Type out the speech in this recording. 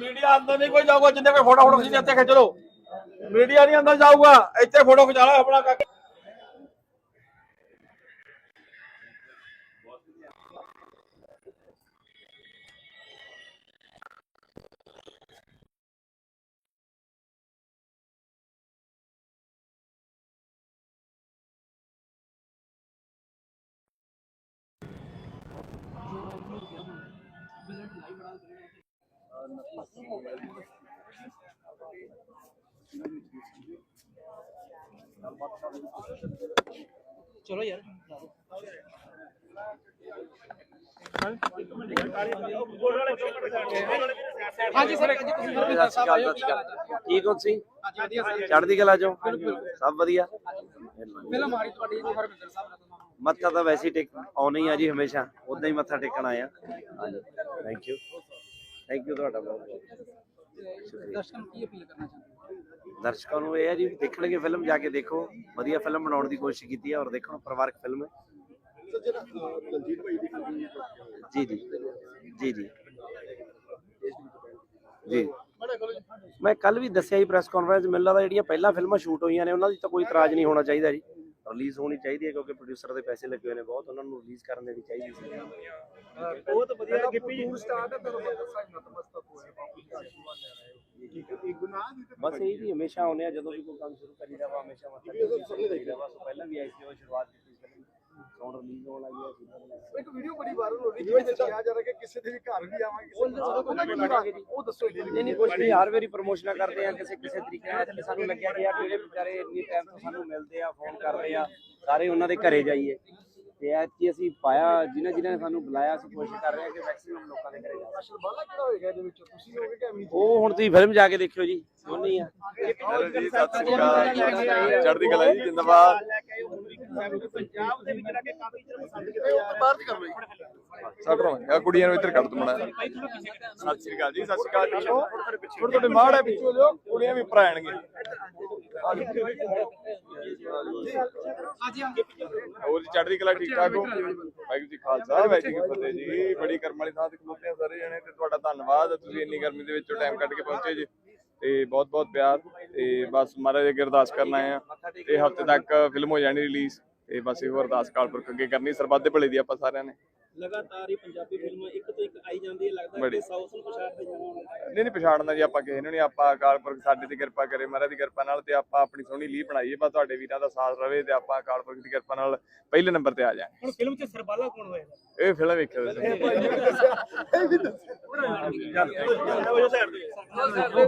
Media ਅੰਦਰ ਨਹੀਂ ਕੋਈ ਜਾਊਗਾ, ਜਿੰਨੇ ਕੋਈ ਫੋਟੋ ਫੋਟੋ ਖਿੱਚਦੇ ਇੱਥੇ ਖਿੱਚ ਲਓ। ਮੀਡੀਆ ਨਹੀਂ ਅੰਦਰ ਜਾਊਗਾ, ਇੱਥੇ ਫੋਟੋ ਖਿਚਾ ਲਓ ਆਪਣਾ ਕਰਕੇ ਚਲੋ ਯਾਰ। ਹਾਂਜੀ ਸਰ ਜੀ ਤੁਸੀਂ ਸਤਿ ਸ਼੍ਰੀ ਅਕਾਲ ਸਤਿ ਸ਼੍ਰੀ ਅਕਾਲ। ਠੀਕ ਹੋ ਤੁਸੀਂ ਚੜ੍ਹਦੀ ਕਲਾ ਚੋਂ? ਸਭ ਵਧੀਆ। ਤੁਹਾਡੀ ਜੀ ਸਾਹਿਬ ਨਾਲ ਮੱਥਾ ਤਾਂ ਵੈਸੇ ਟੇਕ ਆਉਣਾ ਹੀ ਆ ਜੀ ਹਮੇਸ਼ਾ। ਉਦਾਂ ਹੀ ਮੱਥਾ ਟੇਕਣ ਆਇਆ ਹਾਂਜੀ। ਥੈਂਕ ਯੂ ਥੈਂਕ ਯੂ ਤੁਹਾਡਾ ਬਹੁਤ ਦਰਸ਼ਕਾਂ ਨੂੰ ਕੀ ਅਪੀਲ ਕਰਨਾ ਚਾਹੁੰਦੇ ਦਰਸ਼ਕਾਂ ਨੂੰ ਇਹ ਹੈ ਜੀ ਦੇਖਣਗੇ ਫਿਲਮ ਜਾ ਕੇ ਦੇਖੋ। ਵਧੀਆ ਫਿਲਮ ਬਣਾਉਣ ਦੀ ਕੋਸ਼ਿਸ਼ ਕੀਤੀ ਹੈ ਔਰ ਦੇਖੋ ਪਰਿਵਾਰਕ ਫਿਲਮ ਹੈ। ਜੀ ਜੀ। ਜੀ ਜੀ। ਜੀ। ਮੈਂ ਕੱਲ ਵੀ ਦੱਸਿਆ ਜੀ ਪ੍ਰੈਸ ਕਾਨਫਰੰਸ ਮੈਨੂੰ ਲੱਗਦਾ ਜਿਹੜੀਆਂ ਪਹਿਲਾਂ ਫਿਲਮਾਂ ਸ਼ੂਟ ਹੋਈਆਂ ਨੇ ਉਹਨਾਂ ਦੀ ਤਾਂ ਕੋਈ ਇਤਰਾਜ਼ ਨਹੀਂ ਹੋਣਾ ਚਾਹੀਦਾ ਜੀ। ਰਿਲੀਜ਼ ਹੋਣੀ ਚਾਹੀਦੀ ਹੈ ਕਿਉਂਕਿ ਪ੍ਰੋਡਿਊਸਰ ਦੇ ਪੈਸੇ ਲੱਗੇ ਹੋਏ ਨੇ ਬਹੁਤ ਉਹਨਾਂ ਨੂੰ ਰਿਲੀਜ਼ ਕਰਨ ਦੇਣੀ ਚਾਹੀਦੀ ਸੀ। ਬਹੁਤ ਵਧੀਆ ਗਿੱਪੀ ਸਟਾਰਟ ਹੈ ਤੁਹਾਨੂੰ ਪਤਾ ਸਾਈ ਨਤਮਸਤਕ ਹੋਏ ਬਾਪੂ ਜੀ ਦਾ ਆਸ਼ੀਰਵਾਦ ਲੈ ਰਹੇ ਹੋ। ਬਸ ਇਹ ਜੀ ਹਮੇਸ਼ਾ ਆਉਂਦੇ ਆ ਜਦੋਂ ਵੀ ਕੋਈ ਕੰਮ ਸ਼ੁਰੂ ਕਰੀਦਾ ਵਾ ਹਮੇਸ਼ਾ ਵਾ ਸੋ ਪਹਿਲਾਂ ਵੀ ਆਈ ਸੀ ਉਹ ਸ਼ੁਰੂਆਤ ਕੀਤੀ ਸੀ ਸਾਊਂਡ ਰਿਲੀਜ਼ ਹੋਣ ਲੱਗੀ ਹੈ ਵੀਡੀਓ ਬੜੀ ਵਾਇਰਲ ਹੋ ਰਹੀ ਹੈ ਜਿਵੇਂ ਕਿਹਾ ਜਾ ਰਿਹਾ ਕਿ ਕਿਸੇ ਦੇ ਵੀ ਘਰ ਵੀ ਆਵਾਂਗੇ ਕਿਸੇ ਦੇ ਉਹਦਾ ਕੀ ਇਰਾਦਾ ਜੀ? ਉਹ ਦੱਸੋ ਜੀ। ਨਹੀਂ ਨਹੀਂ ਕੁਝ ਨਹੀਂ ਹਰ ਵਾਰੀ ਪ੍ਰਮੋਸ਼ਨਾਂ ਕਰਦੇ ਆ ਕਿਸੇ ਕਿਸੇ ਤਰੀਕੇ ਨਾਲ ਤੇ ਸਾਨੂੰ ਲੱਗਿਆ ਕਿ ਯਾਰ ਜਿਹੜੇ ਵਿਚਾਰੇ ਇੰਨੀ ਟਾਈਮ ਤੋਂ ਸਾਨੂੰ ਮਿਲਦੇ ਆ ਫੋਨ ਕਰਦੇ ਆ ਸਾਰੇ ਉਹਨਾਂ ਦੇ ਘਰੇ ਜਾਈਏ। ਤੇ ਐਤਕੀ ਅਸੀਂ ਪਾਇਆ ਜਿਨ੍ਹਾਂ ਜਿਨ੍ਹਾਂ ਨੇ ਸਾਨੂੰ ਬੁਲਾਇਆ ਅਸੀਂ ਕੋਸ਼ਿਸ਼ ਕਰ ਰਹੇ ਹਾਂ ਕਿ ਮੈਕਸਿਮਮ ਲੋਕਾਂ ਦੇ ਘਰੇ ਜਾਈਏ। ਅਸਲ ਬਾਲਾ ਕਿਹੜਾ ਹੋਏਗਾ ਇਹਦੇ ਵਿੱਚ? ਤੁਸੀਂ ਹੋਗੇ ਕਿ ਅਮੀਤ ਉਹ ਹੁਣ ਤੁਸੀਂ ਫਿਲਮ ਜਾ ਕੇ ਦੇਖਿਓ ਜੀ ਦੋਨੇ ਹੀ ਆ। ਹੈਲੋ ਜੀ ਸਤਿ ਸ੍ਰੀ ਅਕਾਲ। ਚੜ੍ਹਦੀ ਕਲਾ ਜੀ ਜਿੰਦਾਬਾਦ। ਪੰਜਾਬ ਦੇ ਵਿੱਚ ਲੱਗੇ ਕਾਫੀ ਚਿਰ ਪਸੰਦ ਕੀਤੇ ਆ ਬਾਹਰ ਦੀ ਕਰ ਲਓ ਸੱਟ ਰੋ ਆ ਕੁੜੀਆਂ ਨੂੰ ਇੱਧਰ ਕੱਢ ਦੋ ਸਤਿ ਸ੍ਰੀ ਅਕਾਲ ਜੀ ਸਤਿ ਸ੍ਰੀ ਅਕਾਲ ਜੀ ਥੋੜੇ ਥੋੜੇ ਮਾੜ ਹੈ ਪਿੱਛੋਂ ਲਿਓ ਕੁੜੀਆਂ ਵੀ ਉੱਪਰ ਹੋਰ ਜੀ ਚੜ੍ਹਦੀ ਕਲਾ ਠੀਕ ਠਾਕ ਹੋ ਵਾਹਿਗੁਰੂ ਜੀ ਖਾਲਸਾ ਵਾਹਿਗੁਰੂ ਜੀ ਫਤਿਹ ਜੀ ਬੜੀ ਕਰਮ ਵਾਲੀ ਥਾਂ ਤੇ ਖਲੋਤੇ ਆ ਸਾਰੇ ਜਣੇ ਤੇ ਤੁਹਾਡਾ ਧੰਨਵਾਦ ਤੁਸੀਂ ਇੰਨੀ ਗਰਮੀ ਦੇ ਵਿੱਚੋਂ ਟਾਈਮ ਕੱਢ ਕੇ ਪਹੁੰਚੇ ਜੀ ਤੇ ਬਹੁਤ ਬਹੁਤ ਪਿਆਰ ਤੇ ਬਸ ਮਹਾਰਾਜ ਅੱਗੇ ਅਰਦਾਸ ਕਰਨ ਆਏ ਆ। ਤੇ ਹਫ਼ਤੇ ਤੱਕ ਫਿਲਮ ਹੋ ਜਾਣੀ ਰਿਲੀਜ਼ ਤੇ ਬਸ ਇਹੋ ਅਰਦਾਸ ਕਾਲਪੁਰਖ ਅੱਗੇ ਕਰਨੀ ਸਰਬੱਤ ਦੇ ਭਲੇ ਦੀ ਆਪਾਂ ਸਾਰਿਆਂ ਨੇ ਲਗਾਤਾਰ ਹੀ ਪੰਜਾਬੀ ਫਿਲਮਾਂ ਇੱਕ ਤੋਂ ਇੱਕ ਆਈ ਜਾਂਦੀ ਹੈ ਲੱਗਦਾ। ਕਿ ਸਾਊਥ ਨੂੰ ਪਛਾੜ ਤੇ ਜਾਣਾ ਨਹੀਂ ਨਹੀਂ ਪਛਾੜਨਾ ਜੀ ਆਪਾਂ ਕਿਸੇ ਨੂੰ ਨਹੀਂ ਆਪਾਂ ਅਕਾਲ ਪੁਰਖ ਸਾਡੇ ਤੇ ਕਿਰਪਾ ਕਰੇ ਮਹਾਰਾਜ ਦੀ ਕਿਰਪਾ ਨਾਲ ਤੇ ਆਪਾਂ ਆਪਣੀ ਸੋਹਣੀ ਲੀਹ ਬਣਾਈਏ ਬਸ ਤੁਹਾਡੇ ਵੀਰਾਂ ਦਾ ਸਾਥ ਰਵੇ ਤੇ ਆਪਾਂ ਅਕਾਲ ਪੁਰਖ ਦੀ ਕਿਰਪਾ ਨਾਲ ਪਹਿਲੇ ਨੰਬਰ ਤੇ ਆ ਜਾਾਂਗੇ ਹੁਣ ਫਿਲਮ 'ਚ ਸਰਬਾਲਾ ਕੌਣ ਹੋਏਗਾ ਇਹ ਫਿਲਮ ਵੇਖਿਓ ਤੁਸੀਂ ਉਹ ਜੋ ਸਾਈਡ ਤੇ